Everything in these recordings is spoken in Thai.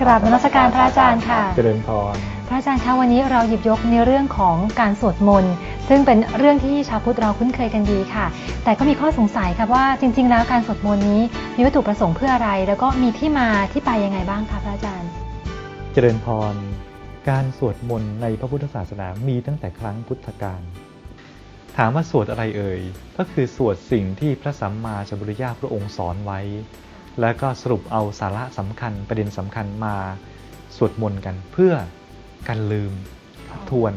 กราบนมัสการพระอาจารย์ค่ะ เจริญพร พระอาจารย์คะวันนี้เราหยิบยกในเรื่องของการสวดมนต์ซึ่งเป็นเรื่องที่ชาวพุทธเราคุ้นเคยกันดีค่ะ แต่ก็มีข้อสงสัยค่ะว่าจริง ๆ แล้วการสวดมนต์นี้มีวัตถุประสงค์เพื่ออะไร แล้วก็มีที่มาที่ไปยังไงบ้างคะพระอาจารย์ เจริญพร การสวดมนต์ในพระพุทธศาสนามีตั้งแต่ครั้งพุทธกาลถามว่าสวดอะไรเอ่ย ก็คือสวดสิ่งที่พระสัมมาสัมพุทธเจ้าพระองค์สอนไว้ แล้วก็สรุปเอาสาระสำคัญประเด็นสำคัญมาสวดมนต์กันเพื่อการลืมทบทวน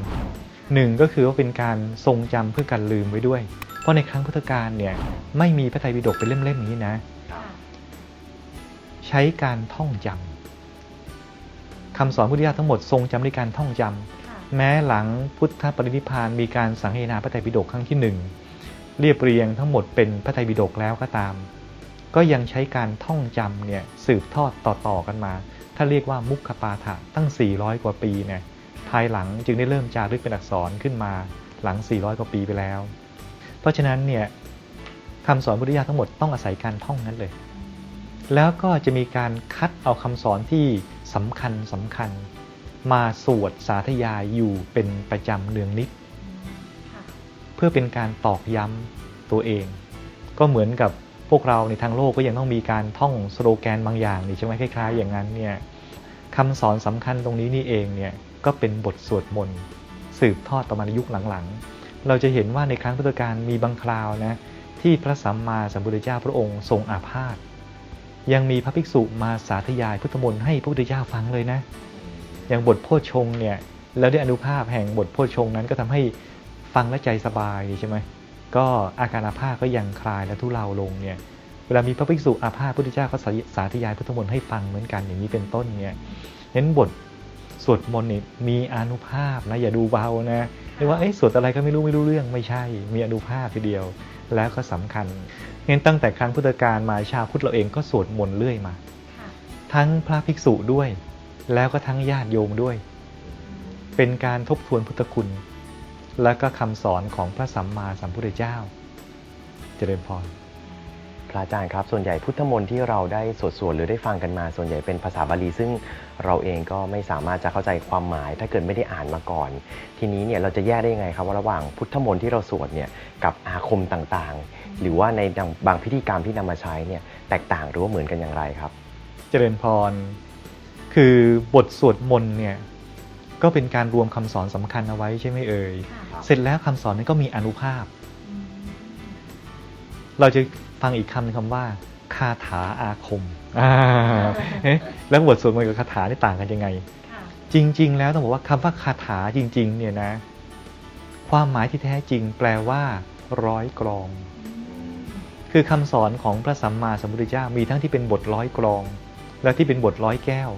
หนึ่งก็คือว่าเป็นการทรงจำเพื่อการลืมไว้ด้วย เพราะในครั้งพุทธกาลเนี่ยไม่มีพระไตรปิฎกเป็นเล่มๆอย่างนี้นะ ใช้การท่องจำคำสอนพุทธเจ้าทั้งหมดทรงจำด้วยการท่องจำแม้หลังพุทธปรินิพพานมีการสังเฮนาพระไตรปิฎกครั้งที่หนึ่งเรียบเรียงทั้งหมดเป็นพระไตรปิฎกแล้วก็ตาม ก็ยังใช้การท่องจำเนี่ยสืบทอดต่อๆกันมา ถ้าเรียกว่ามุขปาฐะตั้ง 400 กว่าปีเนี่ยภายหลังจึงได้เริ่มจารึกเป็นอักษรขึ้นมาหลัง 400 กว่าปีไปแล้ว เพราะฉะนั้นเนี่ยคำสอนพุทธเจ้าทั้งหมดต้องอาศัยการท่องนั้นเลย แล้วก็จะมีการคัดเอาคำสอนที่สำคัญสำคัญ มาสวดสาธยายอยู่เป็นประจำเนืองนิด เพื่อเป็นการตอกย้ำตัวเอง ก็เหมือนกับพ วกเราในทางโลกก็ยังต้องมีการท่องสโลแกนบางอย่างนี่ใช่ไหมคล้ายๆ อย่างนั้นเนี่ยคำสอนสำคัญตรงนี้นี่เองเนี่ยก็เป็นบทสวดมนต์สืบทอดต่อมาในยุคหลังๆ เราจะเห็นว่าในครั้งพุทธกาลมีบางคราวนะที่พระสัมมาสัมพุทธเจ้าพระองค์ทรงอาพาธยังมีพระภิกษุมาสาธยายพุทธมนต์ให้พระพุทธเจ้าฟังเลยนะ อย่างบทโพชฌงเนี่ยแล้วด้อนุภาพแห่งบทโพชฌงนั้นก็ทำให้ฟังและใจสบายใช่ไหมก็อาการอาภาษก็ยังคลายและทุเลาลงเนี่ย ลามีพระภิกษุอาพาธพุทธเจ้าก็สาธยายพุทธมนต์ให้ฟังเหมือนกันอย่างนี้เป็นต้นเนี่ยเน้นบทสวดมนต์นี่มีอนุภาพนะอย่าดูเบานะเรียกว่าเอ๊ะสวดอะไรก็ไม่รู้ไม่รู้เรื่องไม่ใช่ มีอนุภาพทีเดียว แล้วก็สำคัญงั้นตั้งแต่ครั้งพุทธกาลมาชาวพุทธเราเองก็สวดมนต์เรื่อยมา ทั้งพระภิกษุด้วย แล้วก็ทั้งญาติโยมด้วย เป็นการทบทวนพุทธคุณ และก็คำสอนของพระสัมมาสัมพุทธเจ้า เจริญพร ระอาจารย์ครับ ส่วนใหญ่พุทธมนต์ที่เราได้สวดสวดหรือได้ฟังกันมา ส่วนใหญ่เป็นภาษาบาลีซึ่งเราเองก็ไม่สามารถจะเข้าใจความหมาย ถ้าเกิดไม่ได้อ่านมาก่อน ทีนี้เนี่ยเราจะแยกได้ยังไงครับว่าระหว่างพุทธมนต์ที่เราสวดเนี่ยกับอาคมต่างๆ หรือว่าในบางพิธีกรรมที่นำมาใช้เนี่ยแตกต่างหรือว่าเหมือนกันอย่างไรครับ เจริญพร คือบทสวดมนต์เนี่ยก็เป็นการรวมคำสอนสำคัญเอาไว้ใช่ไหมเอ่ยเสร็จแล้วคำสอนนั้นก็มีอนุภาพ เราจะ ฟังอีกคำหนึงคำว่าคาถาอาคมอ่าเอ๊ะแล้วบทสวดมนต์กับคาถานี่ต่างกันยังไงจริง ๆ แล้วต้องบอกว่าคำว่าคาถาจริง ๆ เนี่ยนะ ความหมายที่แท้จริงแปลว่า ร้อยกรอง คือคำสอนของพระสัมมาสัมพุทธเจ้ามีทั้งที่เป็นบทร้อยกรอง และที่เป็นบทร้อยแก้ว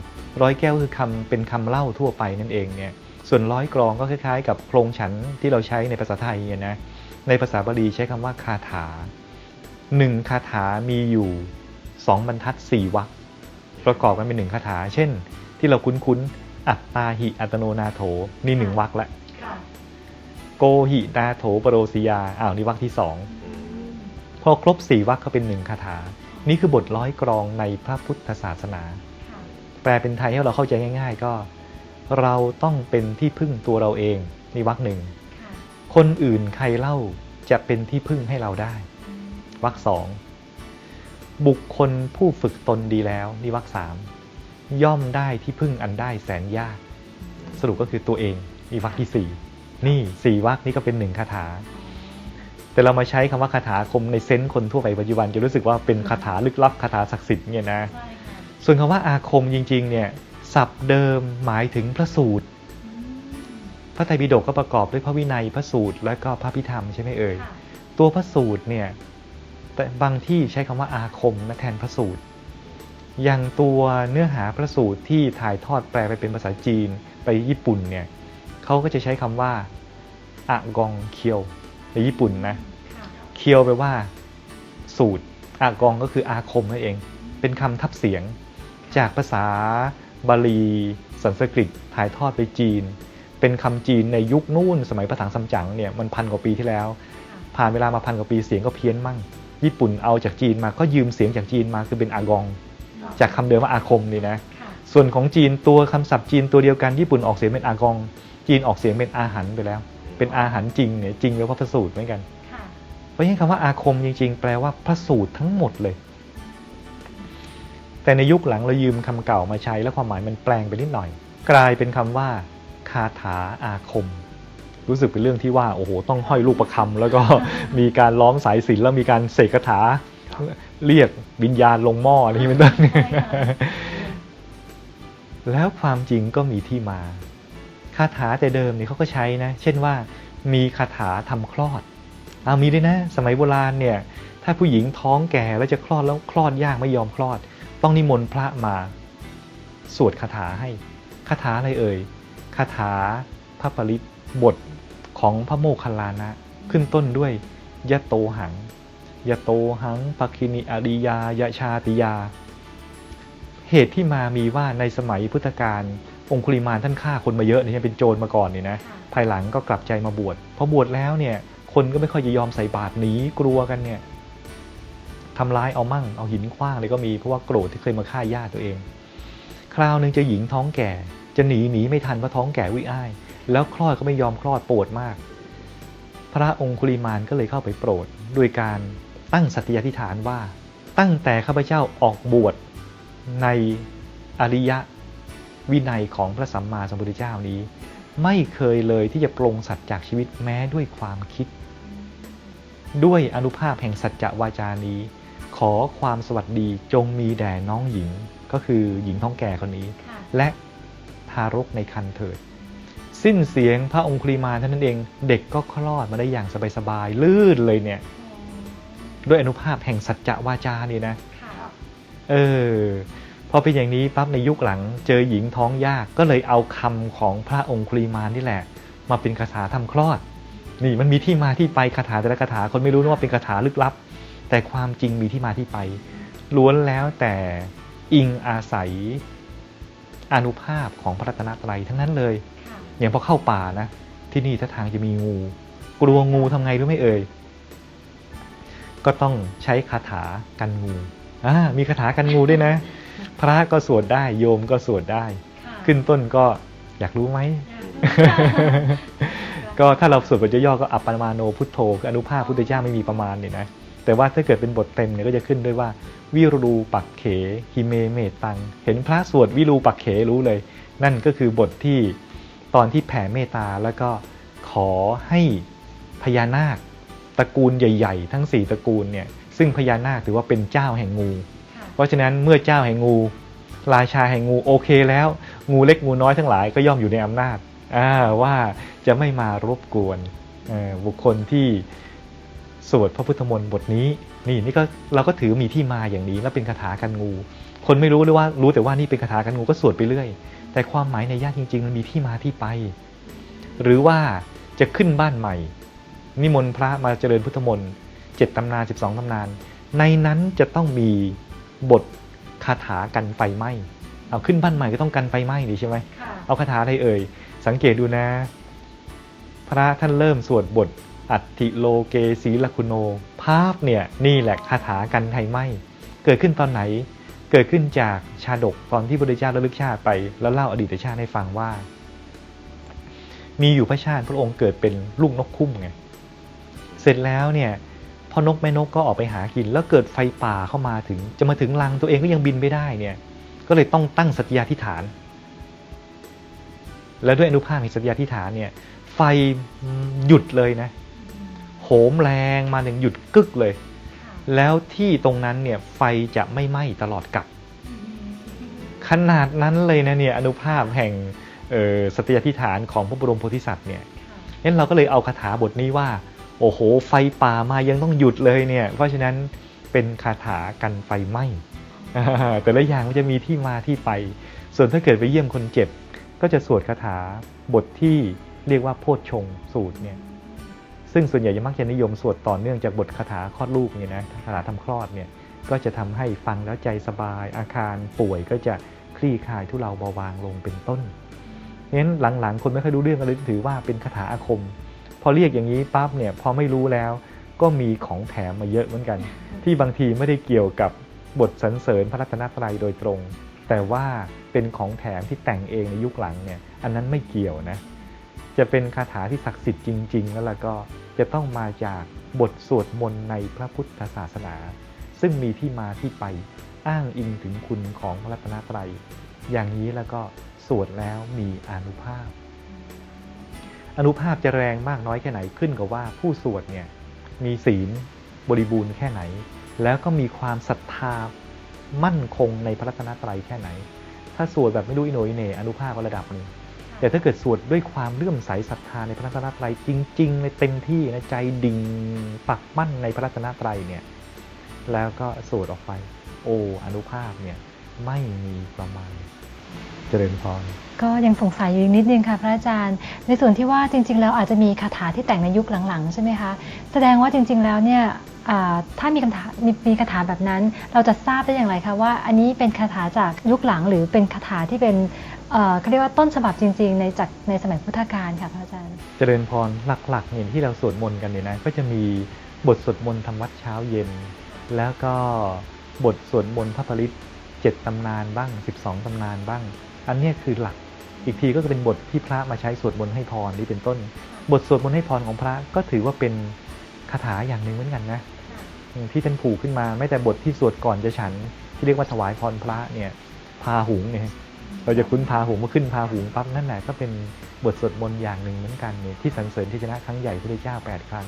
ร้อยแก้วคือคำเป็นคำเล่าทั่วไปนั่นเองเนี่ย ส่วนร้อยกรองก็คล้ายๆ กับโครงฉันที่เราใช้ในภาษาไทยเนี่ยนะ ในภาษาบาลีใช้คำว่าคาถา หนึ่งคาถามีอยู่สองบรรทัดสี่วรรคประกอบกันเป็นหนึ่งคาถา เช่น ที่เราคุ้นๆอัตตาหิอัตโนนาโถนี่หนึ่งวรรคละโกหินาโถปโรสิยาอ้าวนี่วรรคที่สองพอครบสี่วรรคก็เป็นหนึ่งคาถา นี่คือบทร้อยกรองในพระพุทธศาสนา แปลเป็นไทยให้เราเข้าใจง่าย ๆ ก็ เราต้องเป็นที่พึ่งตัวเราเองนี่วรรคหนึ่งคนอื่นใครเล่าจะเป็นที่พึ่งให้เราได้ วรรคสองบุคคลผู้ฝึกตนดีแล้วนี่วรรคสามย่อมได้ที่พึ่งอันได้แสนยาก สรุปก็คือตัวเองนี่วรรคที่สี่นี่สี่วรรคนี้ก็เป็นหนึ่งคาถา แต่เรามาใช้คำว่าคาถาคมในเซนส์คนทั่วไปปัจจุบันจะรู้สึกว่าเป็นคาถาลึกลับคาถาศักดิ์สิทธิ์เนี่ยนะส่วนคำว่าอาคมจริงๆเนี่ยศัพท์เดิมหมายถึงพระสูตร พระไตรปิฎกก็ประกอบด้วยพระวินัยพระสูตรและก็พระพิธรรมใช่ไหมเอ่ยตัวพระสูตรเนี่ย แต่บางที่ใช้คำว่าอาคมนะแทนพระสูตร อย่างตัวเนื้อหาพระสูตรที่ถ่ายทอดแปลไปเป็นภาษาจีนไปญี่ปุ่นเนี่ยเขาก็จะใช้คำว่าอากองเคียวในญี่ปุ่นนะเคียวแปลว่า สูตร อากองก็คืออาคมนั่นเอง เป็นคำทับเสียง จากภาษาบาลีสันสกฤตถ่ายทอดไปจีน เป็นคำจีนในยุคนู่นสมัยพระถังซัมจั๋งเนี่ยมันพันกว่าปีที่แล้ว ผ่านเวลามาพันกว่าปีเสียงก็เพี้ยนมั่ง ญี่ปุ่นเอาจากจีนมาก็ยืมเสียงจากจีนมาคือเป็นอากอง จากคำเดิมว่าอาคมนี่นะส่วนของจีนตัวคำศัพท์จีนตัวเดียวกันญี่ปุ่นออกเสียงเป็นอากอง จีนออกเสียงเป็นอาหันไปแล้ว เป็นอาหันจริงเนี่ยจริงแปลว่าพระสูตรเหมือนกันค่ะเพราะฉะนั้นคำว่าอาคมจริง ๆ แปลว่าพระสูตรทั้งหมดเลย แต่ในยุคหลังเรายืมคำเก่ามาใช้แล้วความหมายมันแปลงไปนิดหน่อย กลายเป็นคำว่า คาถาอาคม รู้สึกเป็นเรื่องที่ว่าโอ้โหต้องห้อยลูกประคำแล้วก็มีการล้อมสายสิญจนแล้วมีการเสกคาถาเรียกวิญญาณลงหม้ออะไรอย่างนี้เป็นต้นแล้วความจริงก็มีที่มาคาถาแต่เดิมเนี่ยเขาก็ใช้นะ เช่นว่า มีคาถาทำคลอดอามีด้วยนะ สมัยโบราณเนี่ย ถ้าผู้หญิงท้องแก่แล้วจะคลอดแล้วคลอดยากไม่ยอมคลอด ต้องนิมนต์พระมาสวดคาถาให้คาถาอะไรเอ่ยคาถาพระปริบท ของพระโมคคัลลานะ ขึ้นต้นด้วยยะโตหังยะโตหังปคินิอริยายะชาติยา เหตุที่มามีว่าในสมัยพุทธกาลองคุลิมานท่านฆ่าคนมาเยอะเนี่ยเป็นโจรมาก่อนเนี่ยนะค่ะภายหลังก็กลับใจมาบวชพอบวชแล้วเนี่ยคนก็ไม่ค่อยจะยอมใส่บาตรหนีกลัวกันเนี่ยทำร้ายเอามั่งเอาหินขว้างเลยก็มีเพราะว่าโกรธที่เคยมาฆ่าญาติตัวเอง คราวหนึ่งเจะหญิงท้องแก่ จะหนีหนีไม่ทันเพราะท้องแก่วิอ้าย แล้วคลอดก็ไม่ยอมคลอดปวดมาก พระองคุลิมานก็เลยเข้าไปโปรดด้วยการตั้งสัตยาธิษฐานว่า ตั้งแต่ข้าพเจ้าออกบวชในอริยวินัยของพระสัมมาสัมพุทธเจ้านี้ ไม่เคยเลยที่จะปรงสัตว์จากชีวิตแม้ด้วยความคิด ด้วยอนุภาพแห่งสัจจะวาจานี้ ขอความสวัสดีจงมีแด่น้องหญิงก็คือหญิงท้องแก่คนนี้ค่ะและทารกในครรภ์เถิด สิ้นเสียงพระองคุลิมานเท่านั้นเอง เด็กก็คลอดมาได้อย่างสบายๆลื่นเลยเนี่ย ด้วยอนุภาพแห่งสัจจะวาจานี่นะค่ะเออพอเป็นอย่างนี้ปั๊บในยุคหลังเจอหญิงท้องยากก็เลยเอาคำของพระองคุลิมานนี่แหละ มาเป็นคาถาทำคลอด นี่มันมีที่มาที่ไปคาถาแต่ละคาถาคนไม่รู้นะว่าเป็นคาถาลึกลับ แต่ความจริงมีที่มาที่ไป ล้วนแล้วแต่อิงอาศัยอนุภาพของพระรัตนตรัยทั้งนั้นเลยค่ะ อย่างพอเข้าป่านะ ที่นี่ถ้าทางจะมีงู กลัวงูทำไงรู้ไหมเอ่ย ก็ต้องใช้คาถากันงูอ่ามีคาถากันงูด้วยนะ พระก็สวดได้โยมก็สวดได้ค่ะขึ้นต้นก็อยากรู้ไหมค่ะก็ถ้าเราสวดบทย่อๆก็อัปปมาโนพุทโธคืออนุภาพพุทธเจ้าไม่มีประมาณเนี่ยนะแต่ว่าถ้าเกิดเป็นบทเต็มเนี่ยก็จะขึ้นด้วยว่า วิรูปักเขหิเมเมตตัง เห็นพระสวดวิรูปักเขรู้เลย นั่นก็คือบทที่ ตอนที่แผ่เมตตาแล้วก็ขอให้พญานาคตระกูลใหญ่ ๆ ทั้ง 4 ตระกูลเนี่ยซึ่งพญานาคถือว่าเป็นเจ้าแห่งงูค่ะเพราะฉะนั้นเมื่อเจ้าแห่งงู ราชาแห่งงูโอเคแล้ว งูเล็กงูน้อยทั้งหลายก็ย่อมอยู่ในอำนาจอ่าว่าจะไม่มารบกวนเอ่อบุคคลที่สวดพระพุทธมนต์บทนี้ นี่นี่ก็เราก็ถือมีที่มาอย่างนี้แล้วเป็นคาถากันงู คนไม่รู้เลยว่ารู้แต่ว่านี่เป็นคาถากันงูก็สวดไปเรื่อย แต่ความหมายในญาติจริง ๆ มันมีที่มาที่ไป หรือว่าจะขึ้นบ้านใหม่ นิมนต์พระมาเจริญพุทธมนต์เจ็ดตำนานสิบสองตำนาน ในนั้นจะต้องมีบทคาถากันไฟไหม้เอาขึ้นบ้านใหม่ก็ต้องกันไฟไหม้ดีใช่ไหมค่ะเอาคาถาอะไรเอ่ย สังเกตดูนะ พระท่านเริ่มสวดบทอัตติโลเกศีลคุโน ภาพเนี่ยนี่แหละคาถากันไฟไหม้เกิดขึ้นตอนไหน เกิดขึ้นจากชาดกตอนที่พระพุทธเจ้าระลึกชาติไป แล้วเล่าอดีตชาติให้ฟังว่า มีอยู่พระชาติพระองค์เกิดเป็นลูกนกคุ้มไงเสร็จแล้วเนี่ยพอนกแม่นกก็ออกไปหากิน แล้วเกิดไฟป่าเข้ามาถึง จะมาถึงรังตัวเองก็ยังบินไม่ได้เนี่ยก็เลยต้องตั้งสัตยาธิฐาน แล้วด้วยอนุภาพแห่งสัตยาธิฐานเนี่ยไฟหยุดเลยนะโหมแรงมาหนึ่งหยุดกึกเลย แล้วที่ตรงนั้นเนี่ยไฟจะไม่ไหม้ตลอดกลับขนาดนั้นเลยนะเนี่ยอนุภาพแห่งเอ่อสัตยาธิษฐานของพระบรมโพธิสัตว์เนี่ยค่ะงั้นเราก็เลยเอาคาถาบทนี้ว่า โอ้โห ไฟป่ามายังต้องหยุดเลยเนี่ย เพราะฉะนั้นเป็นคาถากันไฟไหม้อ่าแต่ละอย่างมันจะมีที่มาที่ไป ส่วนถ้าเกิดไปเยี่ยมคนเจ็บ ก็จะสวดคาถาบทที่เรียกว่าโพชฌงค์สูตรเนี่ย ซึ่งส่วนใหญ่จะมักจะนิยมสวดต่อเนื่องจากบทคาถาคลอดลูกเนี่ยนะคาถาทำคลอดเนี่ยก็จะทำให้ฟังแล้วใจสบาย อาการป่วยก็จะคลี่คลายทุเลาเบาบางลงเป็นต้นงั้นหลังๆ คนไม่ค่อยรู้เรื่องก็เลยถือว่าเป็นคาถาอาคม พอเรียกอย่างนี้ปั๊บเนี่ยพอไม่รู้แล้วก็มีของแถมมาเยอะเหมือนกัน ที่บางทีไม่ได้เกี่ยวกับบทสรรเสริญพระรัตนตรัยโดยตรง แต่ว่าเป็นของแถมที่แต่งเองในยุคหลังเนี่ยอันนั้นไม่เกี่ยวนะจะเป็นคาถาที่ศักดิ์สิทธิ์จริง ๆ แล้วล่ะก็ จะต้องมาจากบทสวดมนต์ในพระพุทธศาสนา ซึ่งมีที่มาที่ไปอ้างอิงถึงคุณของพระรัตนตรัย อย่างนี้แล้วก็สวดแล้วมีอนุภาพ อนุภาพจะแรงมากน้อยแค่ไหนขึ้นกับว่าผู้สวดเนี่ยมีศีลบริบูรณ์แค่ไหน แล้วก็มีความศรัทธามั่นคงในพระรัตนตรัยแค่ไหน ถ้าสวดแบบไม่รู้อิโนอิเน่อนุภาพก็ระดับหนึ่ง แต่ถ้าเกิดสวดด้วยความเลื่อมใสศรัทธาในพระรัตนตรัยจริงๆในเต็มที่นะใจดิ่งปักมั่นในพระรัตนตรัยเนี่ยแล้วก็สวดออกไป โอ้อนุภาพเนี่ยไม่มีประมาณเจริญพรก็ยังสงสัยอยู่นิดนึงค่ะพระอาจารย์ ในส่วนที่ว่าจริง ๆ แล้วอาจจะมีคาถาที่แต่งในยุคหลังๆใช่ไหมคะแสดงว่าจริง ๆ แล้วเนี่ยถ้ามีคำถามีมีคาถาแบบนั้น เราจะทราบได้อย่างไรคะว่า อันนี้เป็นคาถาจากยุคหลังหรือเป็นคาถาที่เป็น เอ่อเขาเรียกว่าต้นฉบับจริง ๆ ในจากในสมัยพุทธกาลค่ะพระอาจารย์ เจริญพรหลักๆเนี่ยที่เราสวดมนต์กันเนี่ยนะก็จะมีบทสวดมนต์ทำวัดเช้าเย็น แล้วก็บทสวดมนต์พระปริตเจ็ดตำนานบ้าง 12ตำนานบ้าง อันเนี้ยคือหลักอีกทีก็จะเป็นบทที่พระมาใช้สวดมนต์ให้พรนี่เป็นต้น บทสวดมนต์ให้พรของพระก็ถือว่าเป็นคาถาอย่างหนึ่งเหมือนกันนะที่ท่านผูกขึ้นมาไม่แต่บทที่สวดก่อนจะฉัน ที่เรียกว่าถวายพรพระเนี่ยพาหุงเนี่ย เราจะคุ้นพาหุงมาขึ้นพาหุงปั๊บนั่นแหละก็เป็นบทสวดมนต์อย่างหนึ่งเหมือนกันเนี่ยที่สรรเสริญที่ชนะครั้งใหญ่พระเจ้าแปดครั้ง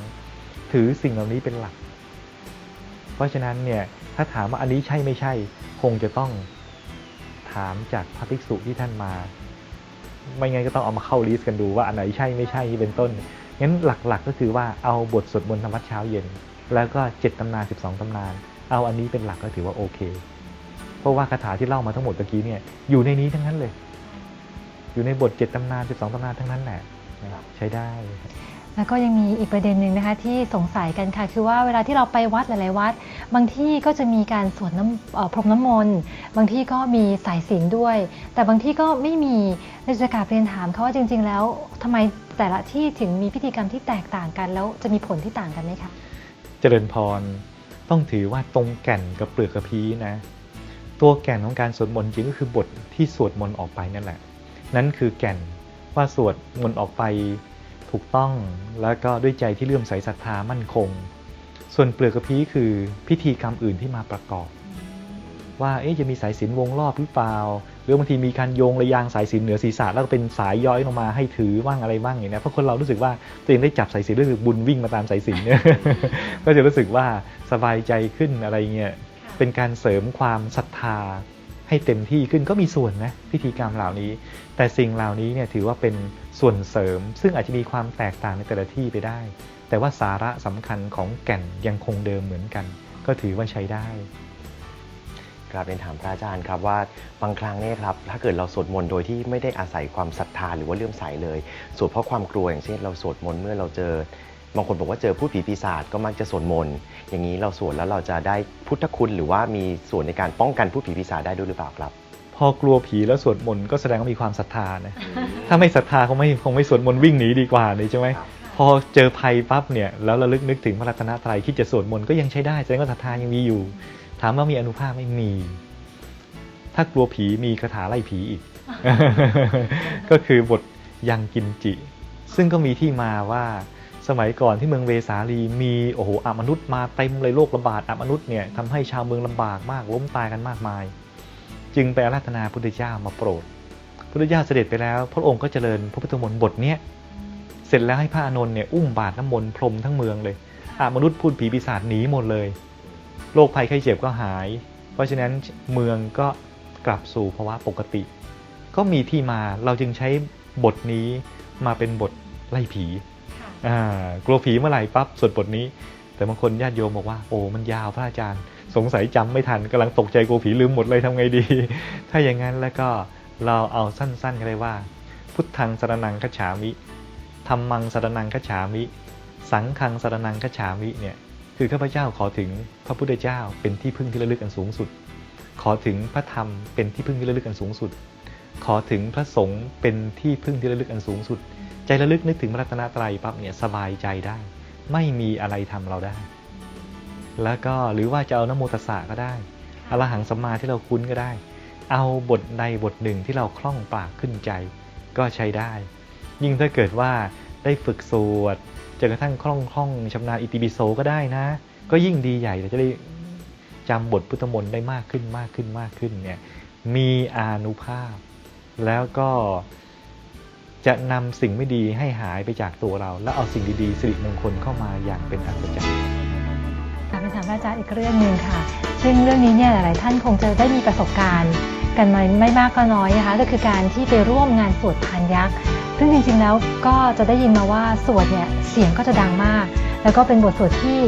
ถือสิ่งเหล่านี้เป็นหลัก เพราะฉะนั้นเนี่ยถ้าถามว่าอันนี้ใช่ไม่ใช่ คงจะต้องถามจากพระภิกษุที่ท่านมา ไม่งั้นก็ต้องเอามาเข้าลิสต์กันดูว่าอันไหนใช่ไม่ใช่เป็นต้นงั้นหลักๆก็คือว่าเอาบทสวดมนต์ธรรมวัดเช้าเย็น แล้วก็เจ็ดตำนาน 12ตำนาน เอาอันนี้เป็นหลักก็ถือว่าโอเค เพราะว่าคาถาที่เล่ามาทั้งหมดตะกี้เนี่ยอยู่ในนี้ทั้งนั้นเลย อยู่ในบทเจ็ดตำนาน12ตำนานทั้งนั้นแหละนะครับใช้ได้แล้วก็ยังมีอีกประเด็นหนึ่งนะคะที่สงสัยกันค่ะ คือว่าเวลาที่เราไปวัดหลาย ๆ วัด บางที่ก็จะมีการสวดน้ำเอ่อพรมน้ำมนต์บางที่ก็มีสายศีลด้วย แต่บางที่ก็ไม่มีในจะกราบเรียนถามเขาว่าจริง ๆ แล้วทำไมแต่ละที่ถึงมีพิธีกรรมที่แตกต่างกัน แล้วจะมีผลที่ต่างกันไหมคะเจริญพรต้องถือว่าตรงแก่นกับเปลือกกระพี้นะ ตัวแก่นของการสวดมนต์จริงก็คือบทที่สวดมนต์ออกไปนั่นแหละ นั่นคือแก่นว่าสวดมนต์ออกไปถูกต้องแล้วก็ด้วยใจที่เลื่อมใสศรัทธามั่นคง ส่วนเปลือกกระพี้คือพิธีกรรมอื่นที่มาประกอบ ว่าเอ๊ะจะมีสายสินวงรอบหรือเปล่า หรือบางทีมีการโยงระยางสายสินเหนือศีรษะแล้วก็เป็นสายย้อยลงมาให้ถือบ้างอะไรบ้างอย่างนี้เพราะคนเรารู้สึกว่าตัวเองได้จับสายสินรู้สึกบุญวิ่งมาตามสายสินเนี่ยก็จะรู้สึกว่าสบายใจขึ้นอะไรเงี้ย เป็นการเสริมความศรัทธาให้เต็มที่ขึ้นก็มีส่วนนะพิธีกรรมเหล่านี้ แต่สิ่งเหล่านี้เนี่ยถือว่าเป็นส่วนเสริม ซึ่งอาจจะมีความแตกต่างในแต่ละที่ไปได้ แต่ว่าสาระสำคัญของแก่นยังคงเดิมเหมือนกัน ก็ถือว่าใช้ได้กราบเรียนถามพระอาจารย์ครับว่าบางครั้งเนี่ยครับถ้าเกิดเราสวดมนต์โดยที่ไม่ได้อาศัยความศรัทธาหรือว่าเลื่อมใสเลยสวดเพราะความกลัวอย่างเช่น เราสวดมนต์เมื่อเราเจอบางคนบอกว่าเจอผู้ผีปีศาจก็มักจะสวดมนต์ อย่างนี้เราสวดแล้วเราจะได้พุทธคุณหรือว่ามีส่วนในการป้องกันผู้ผีปีศาจได้ด้วยหรือเปล่าครับ พอกลัวผีแล้วสวดมนต์ก็แสดงว่ามีความศรัทธานะถ้าไม่ศรัทธาคงไม่คงไม่สวดมนต์วิ่งหนีดีกว่าเลยใช่ไหมครับพอเจอภัยปั๊บเนี่ยแล้วระลึกนึกถึงพระรัตนตรัยคิดจะสวดมนต์ก็ยังใช้ได้แสดงว่าศรัทธายังมีอยู่ ถามว่ามีอนุภาพไม่มี ถ้ากลัวผีมีคาถาไล่ผีอีก ก็คือบทยังกินจิ ซึ่งก็มีที่มาว่า สมัยก่อนที่เมืองเวสาลีมีโอ้โหอามนุษย์มาเต็มเลยโรคระบาดอามนุษย์เนี่ยทำให้ชาวเมืองลำบากมากล้มตายกันมากมาย จึงไปอาราธนาพุทธเจ้ามาโปรดพุทธเจ้าเสด็จไปแล้ว พระองค์ก็เจริญพระพุทธมนต์บทเนี้ยเสร็จแล้วให้พระอานนท์เนี่ยอุ้มบาตรน้ำมนต์พรมทั้งเมืองเลยอามนุษย์พูดผีปีศาจหนีหมดเลยโรคภัยไข้เจ็บก็หาย เพราะฉะนั้นเมืองก็กลับสู่ภาวะปกติ ก็มีที่มาเราจึงใช้บทนี้มาเป็นบทไล่ผี กลัวผีเมื่อไหร่ปั๊บสวดบทนี้ แต่บางคนญาติโยมบอกว่าโอ้มันยาวพระอาจารย์ สงสัยจำไม่ทันกำลังตกใจกลัวผีลืมหมดเลยทำไงดี ถ้าอย่างนั้นแล้วก็เราเอาสั้นๆก็ได้ว่า พุทธังสรนังคัจฉามิธรรมังสรนังคัจฉามิ สังฆังสรนังคัจฉามิเนี่ยคือข้าพเจ้าขอถึงพระพุทธเจ้าเป็นที่พึ่งที่ระลึกอันสูงสุด ขอถึงพระธรรมเป็นที่พึ่งที่ระลึกอันสูงสุด ขอถึงพระสงฆ์เป็นที่พึ่งที่ระลึกอันสูงสุด ใจระลึกนึกถึงระรัตนตรัยปั๊บเนี่ยสบายใจได้ ไม่มีอะไรทำเราได้ แล้วก็หรือว่าจะเอานโมตสสะก็ได้อรหังสัมมาที่เราคุ้นก็ได้ เอาบทใดบทหนึ่งที่เราคล่องปากขึ้นใจ ก็ใช้ได้ ยิ่งถ้าเกิดว่าได้ฝึกสวดจนกระทั่งคล่องคล่องชำนาญอิติปิโสก็ได้นะ ก็ยิ่งดีใหญ่เราจะได้จำบทพุทธมนต์ได้มากขึ้นมากขึ้นมากขึ้นเนี่ยมีอานุภาพ แล้วก็ จะนำสิ่งไม่ดีให้หายไปจากตัวเรา แล้วเอาสิ่งดีๆสิริมงคลเข้ามาอย่างเป็นอัศจรรย์ค่ะเป็นถามพระอาจารย์อีกเรื่องหนึ่งค่ะ ซึ่งเรื่องนี้เนี่ยหลายๆท่านคงจะได้มีประสบการณ์ กันมาไม่มากก็น้อยนะคะก็คือการที่ไปร่วมงานสวดพานยักษ์ซึ่งจริงๆแล้วก็จะได้ยินมาว่าสวดเนี่ยเสียงก็จะดังมาก แล้วก็เป็นบทสวดที่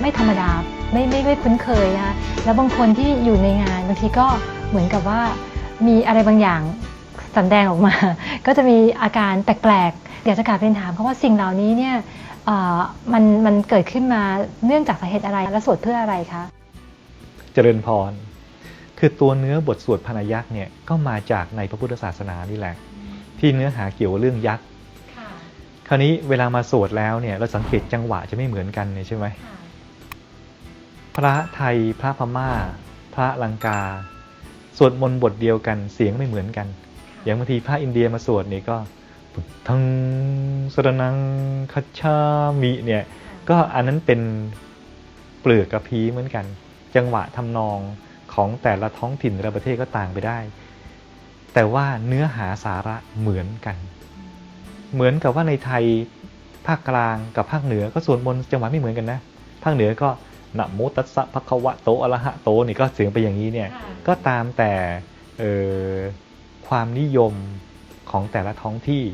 ไม่ธรรมดาไม่ไม่ไม่คุ้นเคยนะคะแล้วบางคนที่อยู่ในงานบางทีก็เหมือนกับว่ามีอะไรบางอย่าง สำแดงออกมา ก็จะมีอาการแปลกๆอยากจะกราบเรียนถามเพราะว่าสิ่งเหล่านี้เนี่ยเอ่อมันมันเกิดขึ้นมาเนื่องจากสาเหตุอะไรและสวดเพื่ออะไรคะเจริญพร คือตัวเนื้อบทสวดพานยักษ์เนี่ยก็มาจากในพระพุทธศาสนานี่แหละ ที่เนื้อหาเกี่ยวกับเรื่องยักษ์คราวนี้เวลามาสวดแล้วเนี่ยเราสังเกตจังหวะจะไม่เหมือนกันเนี่ยใช่ไหมพระไทยพระพม่า พระลังกา สวดมนต์บทเดียวกันเสียงไม่เหมือนกัน อย่างบางทีพระอินเดียมาสวดนี่ก็พุทธังสรนังคัจฉามิเนี่ยก็อันนั้นเป็นเปลือกกระพีเหมือนกัน จังหวะทำนองของแต่ละท้องถิ่นแต่ละประเทศก็ต่างไปได้ แต่ว่าเนื้อหาสาระเหมือนกัน เหมือนกับว่าในไทยภาคกลางกับภาคเหนือก็สวดมนต์จังหวะไม่เหมือนกันนะ ภาคเหนือก็นะโมตัสสะภะคะวะโตอะระหะโตนี่ก็เสียงไปอย่างนี้เนี่ยก็ตามแต่เอ่อ ความนิยมของแต่ละท้องที่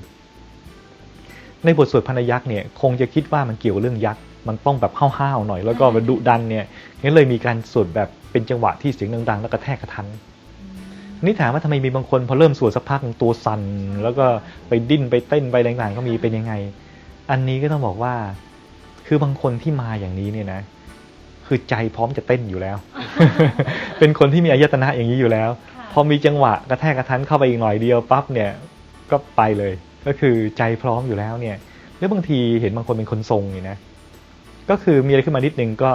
ในบทสวดพนยักษ์เนี่ยคงจะคิดว่ามันเกี่ยวเรื่องยักษ์มันต้องแบบห้าวๆหน่อย แล้วก็มันดุดันเนี่ยงั้นเลยมีการสวดแบบเป็นจังหวะที่เสียงดังๆแล้วก็แทกกระทันนี่ถามว่าทำไมมีบางคนพอเริ่มสวดสักพักตัวสั่นแล้วก็ไปดิ้นไปเต้นไปต่างๆก็มีเป็นยังไง อันนี้ก็ต้องบอกว่า คือบางคนที่มาอย่างนี้เนี่ยนะ คือใจพร้อมจะเต้นอยู่แล้ว เป็นคนที่มีอายตนะอย่างนี้อยู่แล้ว พอมีจังหวะกระแทกกระทันเข้าไปอีกหน่อยเดียวปั๊บเนี่ยก็ไปเลย ก็คือใจพร้อมอยู่แล้วเนี่ยแล้วบางทีเห็นบางคนเป็นคนทรงนี่นะก็คือมีอะไรขึ้นมานิดนึงก็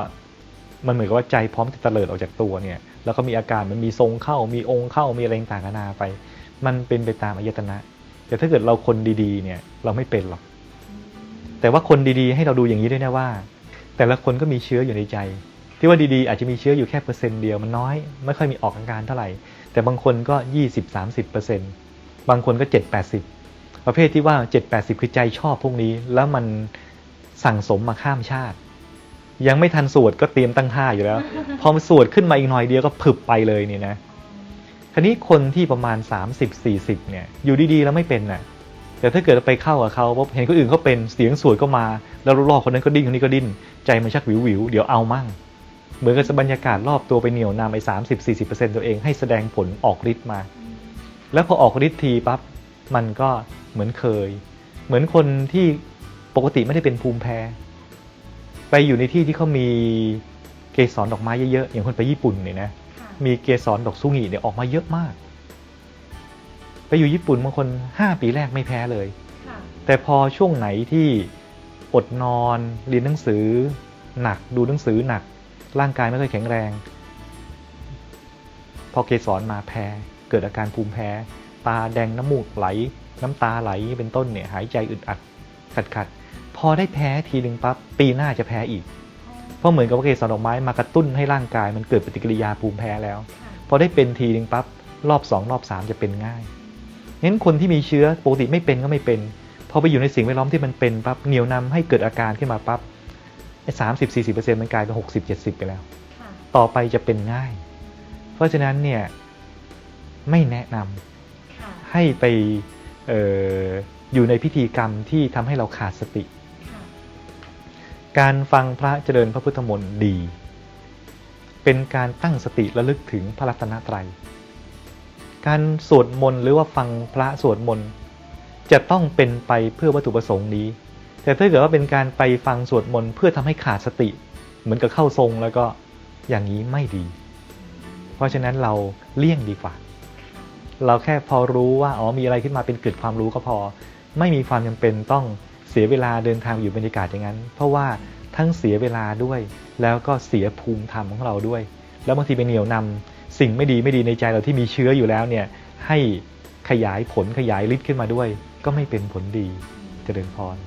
มันเหมือนกับว่าใจพร้อมจะเตลิดออกจากตัวเนี่ย แล้วก็มีอาการมันมีทรงเข้า มีองค์เข้ามีอะไรต่างๆนานาไป มันเป็นไปตามอายตนะ แต่ถ้าเกิดเราคนดีๆ เนี่ยเราไม่เป็นหรอก แต่ว่าคนดีๆ ให้เราดูอย่างนี้ด้วยนะว่า แต่ละคนก็มีเชื้ออยู่ในใจ ที่ว่าดีๆ อาจจะมีเชื้ออยู่แค่เปอร์เซ็นต์เดียวมันน้อย ไม่ค่อยมีออกอาการเท่าไหร่ แต่บางคนก็ 20-30%เปอร์เซ็นต์บางคนก็ 7-80 ประเภทที่ว่า 7-80 คือใจชอบพวกนี้ แล้วมันสั่งสมมาข้ามชาติ ยังไม่ทันสวดก็เตรียมตั้งท่าอยู่แล้ว พอมสวดขึ้นมาอีกหน่อยเดียวก็ผึบไปเลยเนี่ยนะคราวนี้คนที่ประมาณ 30-40 เนี่ย อยู่ดีๆ แล้วไม่เป็นน่ะแต่ถ้าเกิดไปเข้ากับเขาปุ๊บเห็นคนอื่นเขาเป็นเสียงสวดก็มา แล้วรอบคนนั้นก็ดิ้นคนนี้ก็ดิ้น ใจมันชักวิววิวเดี๋ยวเอามั่ง เหมือนกับบรรยากาศรอบตัวไปเหนี่ยวนำไอ้สามสิบสี่สิบเปอร์เซ็นต์ตัวเองให้แสดงผลออกฤทธิ์มา แล้วพอออกฤทธิ์ทีปั๊บมันก็เหมือนเคย เหมือนคนที่ปกติไม่ได้เป็นภูมิแพ้ ไปอยู่ในที่ที่เขามีเกสรดอกไม้เยอะๆอย่างคนไปญี่ปุ่นเนี่ยนะมีเกสรดอกสุงิเนี่ยออกมาเยอะมาก ไปอยู่ญี่ปุ่นบางคนห้าปีแรกไม่แพ้เลย แต่พอช่วงไหนที่อดนอนเรียนหนังสือ หนักดูหนังสือหนัก ร่างกายไม่ค่อยแข็งแรง พอเกสรมาแพ้ เกิดอาการภูมิแพ้ ตาแดงน้ำมูกไหล น้ำตาไหลเป็นต้นเนี่ยหายใจอึดอัดขัดขัดพอได้แพ้ทีหนึ่งปั๊บปีหน้าจะแพ้อีก เพราะเหมือนกับว่าเกสรดอกไม้มากระตุ้นให้ร่างกายมันเกิดปฏิกิริยาภูมิแพ้แล้ว พอได้เป็นทีหนึ่งปั๊บรอบสองรอบสามจะเป็นง่ายงั้นคนที่มีเชื้อปกติไม่เป็นก็ไม่เป็น พอไปอยู่ในสิ่งแวดล้อมที่มันเป็นปั๊บเหนียวนำให้เกิดอาการขึ้นมาปั๊บ สามสิบสี่สิบเปอร์เซ็นต์มันกลายเป็นหกสิบเจ็ดสิบไปแล้ว ต่อไปจะเป็นง่าย เพราะฉะนั้นเนี่ยไม่แนะนำให้ไปเอออยู่ในพิธีกรรมที่ทำให้เราขาดสติ การฟังพระเจริญพระพุทธมนต์ดี เป็นการตั้งสติระลึกถึงพระรัตนตรัย การสวดมนต์หรือว่าฟังพระสวดมนต์จะต้องเป็นไปเพื่อวัตถุประสงค์นี้ แต่ถ้าเกิดว่าเป็นการไปฟังสวดมนต์เพื่อทำให้ขาดสติ เหมือนกับเข้าทรงแล้วก็อย่างนี้ไม่ดี เพราะฉะนั้นเราเลี่ยงดีกว่า เราแค่พอรู้ว่าอ๋อมีอะไรขึ้นมาเป็นเกิดความรู้ก็พอ ไม่มีความจำเป็นต้องเสียเวลาเดินทางอยู่บรรยากาศอย่างนั้น เพราะว่าทั้งเสียเวลาด้วย แล้วก็เสียภูมิธรรมของเราด้วย แล้วบางทีไปเหนี่ยวนำสิ่งไม่ดีไม่ดีในใจเราที่มีเชื้ออยู่แล้วเนี่ยให้ขยายผลขยายฤทธิ์ขึ้นมาด้วย ก็ไม่เป็นผลดีเจริญพร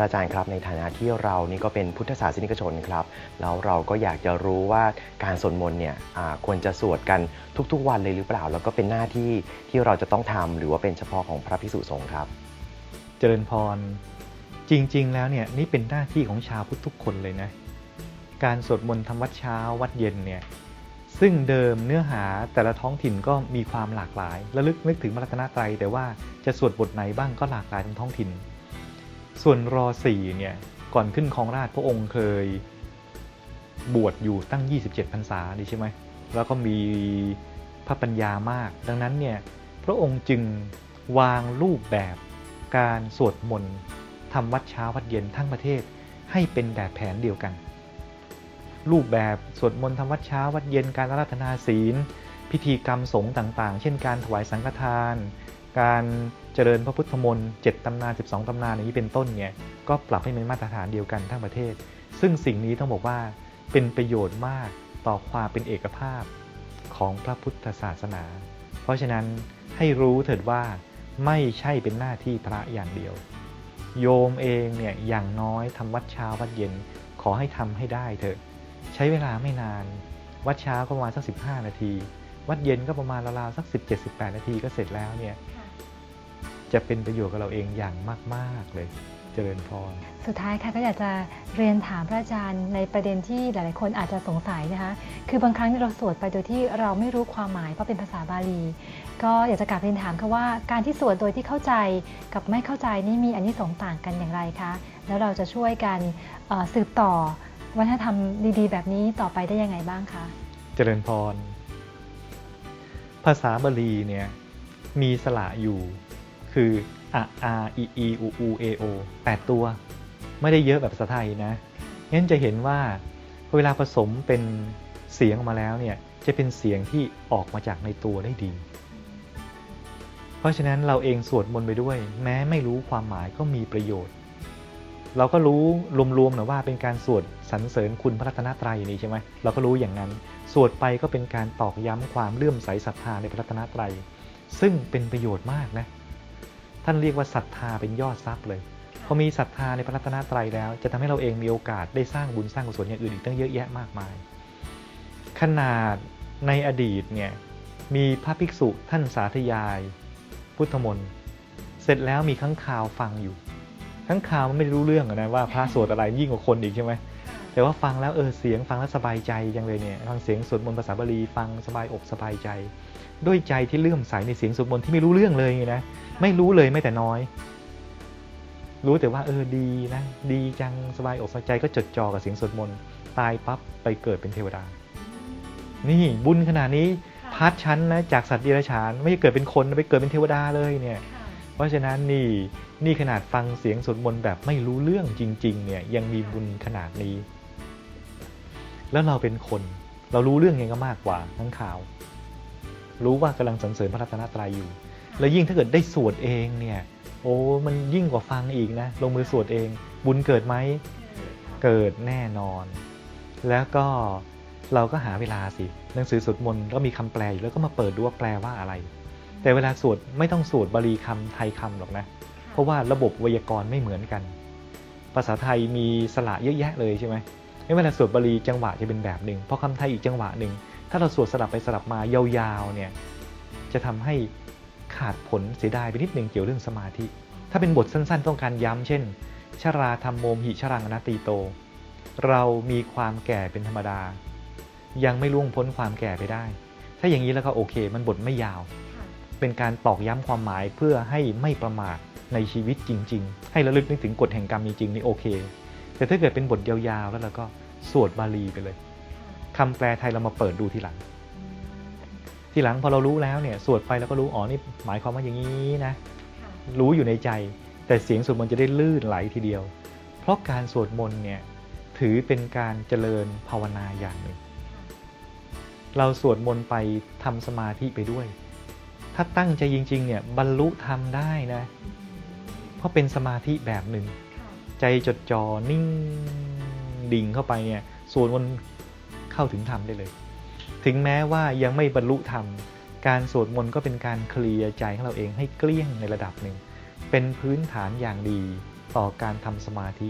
ระอาจารย์ครับในฐานะที่เรานี่ก็เป็นพุทธศาสนิกชนครับ แล้วเราก็อยากจะรู้ว่าการสวดมนต์เนี่ยควรจะสวดกันทุกๆ วันเลยหรือเปล่า แล้วก็เป็นหน้าที่ที่เราจะต้องทำหรือว่าเป็นเฉพาะของพระพิสุสงฆ์ครับ เจริญพรจริง ๆ แล้วเนี่ยนี่เป็นหน้าที่ของชาวพุทธทุกคนเลยนะการสวดมนต์ทำวัดเช้าวัดเย็นเนี่ยซึ่งเดิมเนื้อหาแต่ละท้องถิ่นก็มีความหลากหลายระลึกนึกถึงพระรัตนตรัยแต่ว่าจะสวดบทไหนบ้างก็หลากหลายทั้งท้องถิ่น ส่วนรอสี่เนี่ยก่อนขึ้นครองราชพระองค์เคยบวชอยู่ตั้ง 27พรรษานี่ใช่ไหมแล้วก็มีพระปัญญามาก ดังนั้นเนี่ยพระองค์จึงวางรูปแบบการสวดมนต์ทำวัดเช้าวัดเย็นทั้งประเทศให้เป็นแบบแผนเดียวกัน รูปแบบสวดมนต์ทำวัดเช้าวัดเย็นการอาราธนาศีล พิธีกรรมสงฆ์ต่างๆ เช่นการถวายสังฆทาน การเจริญพระพุทธมนต์7ตำนาน 12ตำนานอย่างนี้เป็นต้นเนี่ยก็ปรับให้เป็นมาตรฐานเดียวกันทั้งประเทศ ซึ่งสิ่งนี้ต้องบอกว่าเป็นประโยชน์มากต่อความเป็นเอกภาพของพระพุทธศาสนา เพราะฉะนั้นให้รู้เถิดว่าไม่ใช่เป็นหน้าที่พระอย่างเดียว โยมเองเนี่ยอย่างน้อยทำวัดเช้าวัดเย็นขอให้ทำให้ได้เถอะ ใช้เวลาไม่นาน วัดเช้าก็ประมาณสัก 15 นาที วัดเย็นก็ประมาณราวๆสัก 17-18 นาทีก็เสร็จแล้วเนี่ย จะเป็นประโยชน์กับเราเองอย่างมาก ๆ เลยเจริญพร สุดท้ายค่ะก็อยากจะเรียนถามพระอาจารย์ในประเด็นที่หลาย ๆ คนอาจจะสงสัยนะคะ คือบางครั้งที่เราสวดไปโดยที่เราไม่รู้ความหมายเพราะเป็นภาษาบาลี ก็อยากจะกลับเรียนถามค่ะว่าการที่สวดโดยที่เข้าใจกับไม่เข้าใจนี่มีอันนี้สงส์ต่างกันอย่างไรคะ แล้วเราจะช่วยกันเอ่อสืบต่อวัฒนธรรมดี ๆ แบบนี้ต่อไปได้ยังไงบ้างคะ เจริญพร ภาษาบาลีเนี่ยมีสระอยู่ คืออะอาอีอีอูอูเอโอแปดตัว ไม่ได้เยอะแบบภาษาไทยนะงั้นจะเห็นว่าเวลาผสมเป็นเสียงออกมาแล้วเนี่ยจะเป็นเสียงที่ออกมาจากในตัวได้ดี เพราะฉะนั้นเราเองสวดมนต์ไปด้วย แม้ไม่รู้ความหมายก็มีประโยชน์ เราก็รู้รวมๆนะว่าเป็นการสวดสรรเสริญคุณพระรัตนตรัยนี่ใช่ไหมเราก็รู้อย่างนั้น สวดไปก็เป็นการตอกย้ำความเลื่อมใสศรัทธาในพระรัตนตรัย ซึ่งเป็นประโยชน์มากนะ ท่านเรียกว่าศรัทธาเป็นยอดทรัพย์เลยพอมีศรัทธาในพระรัตนตรัยแล้ว จะทำให้เราเองมีโอกาสได้สร้างบุญสร้างกุศลอย่างอื่นอีกตั้งเยอะแยะมากมาย ขนาดในอดีตเนี่ยมีพระภิกษุท่านสาธยาย พุทธมนต์เสร็จแล้วมีข้างคาวฟังอยู่ข้างคาวมันไม่รู้เรื่องอะนะว่าพระสวดอะไรยิ่งกว่าคนอีกใช่ไหมแต่ว่าฟังแล้วเออเสียงฟังแล้วสบายใจจังเลยเนี่ยฟังเสียงสวดมนต์ภาษาบาลีฟังสบายอกสบายใจ ด้วยใจที่เลื่อมใสในเสียงสวดมนต์ที่ไม่รู้เรื่องเลยไงนะ ไม่รู้เลยไม่แต่น้อย รู้แต่ว่าเออดีนะดีจังสบายอกสบายใจก็จดจ่อกับเสียงสวดมนต์ตายปั๊บไปเกิดเป็นเทวดา นี่บุญขนาดนี้พัดชั้นนะจากสัตว์เดรัจฉานไม่ใช่เกิดเป็นคนไปเกิดเป็นเทวดาเลยเนี่ย เพราะฉะนั้นนี่นี่ขนาดฟังเสียงสวดมนต์แบบไม่รู้เรื่องจริง ๆ เนี่ยยังมีบุญขนาดนี้ แล้วเราเป็นคน เรารู้เรื่องยังก็มากกว่าทั้งข่าว รู้ว่ากำลังสรรเสริญพระรัตนตรัยอยู่ แล้วยิ่งถ้าเกิดได้สวดเองเนี่ย โอ้มันยิ่งกว่าฟังอีกนะ ลงมือสวดเอง บุญเกิดไหมเกิดแน่นอน แล้วก็เราก็หาเวลาสิหนังสือสวดมนต์ก็มีคำแปลอยู่แล้วก็มาเปิดดูว่าแปลว่าอะไร แต่เวลาสวดไม่ต้องสวดบาลีคำไทยคำหรอกนะ เพราะว่าระบบไวยากรณ์ไม่เหมือนกัน ภาษาไทยมีสระเยอะแยะเลยใช่ไหมไม่เวลาสวดบาลีจังหวะจะเป็นแบบหนึ่งพอคำไทยอีกจังหวะหนึ่งถ้าเราสวดสลับไปสลับมายาวๆเนี่ยจะทำให้ ขาดผลเสียดายไปนิดหนึ่งเกี่ยวเรื่องสมาธิ ถ้าเป็นบทสั้นๆ ต้องการย้ำเช่น ชราธรรมโมมหิชรังอนัตติโต เรามีความแก่เป็นธรรมดา ยังไม่ล่วงพ้นความแก่ไปได้ ถ้าอย่างนี้แล้วก็โอเค มันบทไม่ยาว เป็นการตอกย้ำความหมายเพื่อให้ไม่ประมาทในชีวิตจริง ๆ ให้ระลึกนึกถึงกฎแห่งกรรมจริงๆนี่โอเค แต่ถ้าเกิดเป็นบทยาวๆแล้วเราก็สวดบาลีไปเลยคำแปลไทยเรามาเปิดดูทีหลัง ทีหลังพอเรารู้แล้วเนี่ยสวดไปแล้วก็รู้อ๋อนี่หมายความว่าอย่างนี้นะรู้อยู่ในใจ แต่เสียงสวดมนต์จะได้ลื่นไหลทีเดียว เพราะการสวดมนต์เนี่ยถือเป็นการเจริญภาวนาอย่างหนึ่งเราสวดมนต์ไปทำสมาธิไปด้วย ถ้าตั้งใจจริงๆเนี่ยบรรลุธรรมได้นะ เพราะเป็นสมาธิแบบหนึ่ง ใจจดจ่อนิ่งดิ่งเข้าไปเนี่ยสวดมนต์เข้าถึงธรรมได้เลย ถึงแม้ว่ายังไม่บรรลุธรรม การสวดมนต์ก็เป็นการเคลียร์ใจของเราเองให้เกลี้ยงในระดับหนึ่ง เป็นพื้นฐานอย่างดีต่อการทำสมาธิ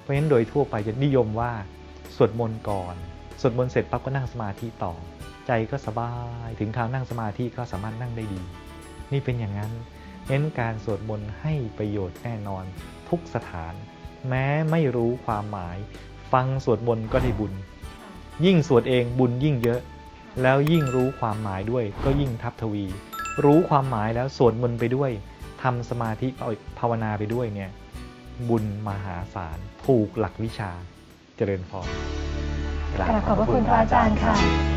เพราะฉะนั้นโดยทั่วไปจะนิยมว่าสวดมนต์ก่อนสวดมนต์เสร็จปั๊บก็นั่งสมาธิต่อ ใจก็สบายถึงคราวนั่งสมาธิก็สามารถนั่งได้ดี นี่เป็นอย่างนั้นเน้นการสวดมนต์ให้ประโยชน์แน่นอนทุกสถาน แม้ไม่รู้ความหมาย ฟังสวดมนต์ก็ได้บุญ ยิ่งสวดเองบุญยิ่งเยอะ แล้วยิ่งรู้ความหมายด้วย ก็ยิ่งทับทวี รู้ความหมายแล้วสวดมนต์ไปด้วยทำสมาธิภาวนาไปด้วยเนี่ยบุญมหาศาล ถูกหลักวิชาเจริญพรกราบขอบพระคุณพระอาจารย์ค่ะ